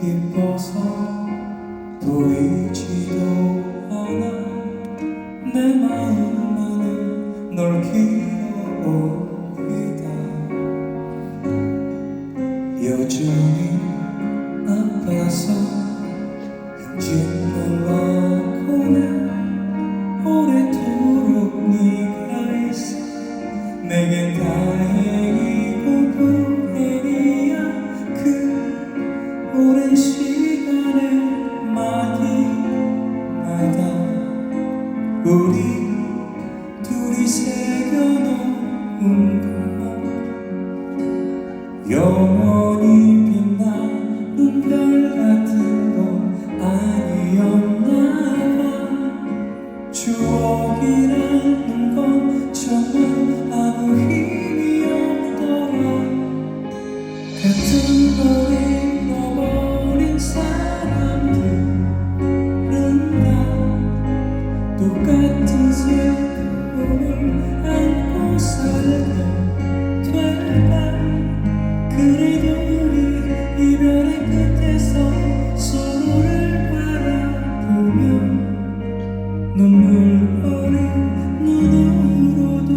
기뻐서 보이지도 않아. 내 마음만은 널 기어옵니다. 여전히 아파서 흠집을라고나 오래도록 네가 있어. 내겐 다행이 시간을 마디마다. 우리 둘이 새겨놓은 것 영원히 빛나는 별 같은 거 아니었나 봐. 추억이라 똑같은 슬픔을 안고 살다 될까 그래도 우리 이별의 끝에서 서로를 바라보며 눈물 어린 눈으로도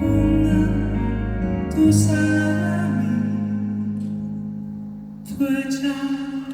온난두 사람이 되자.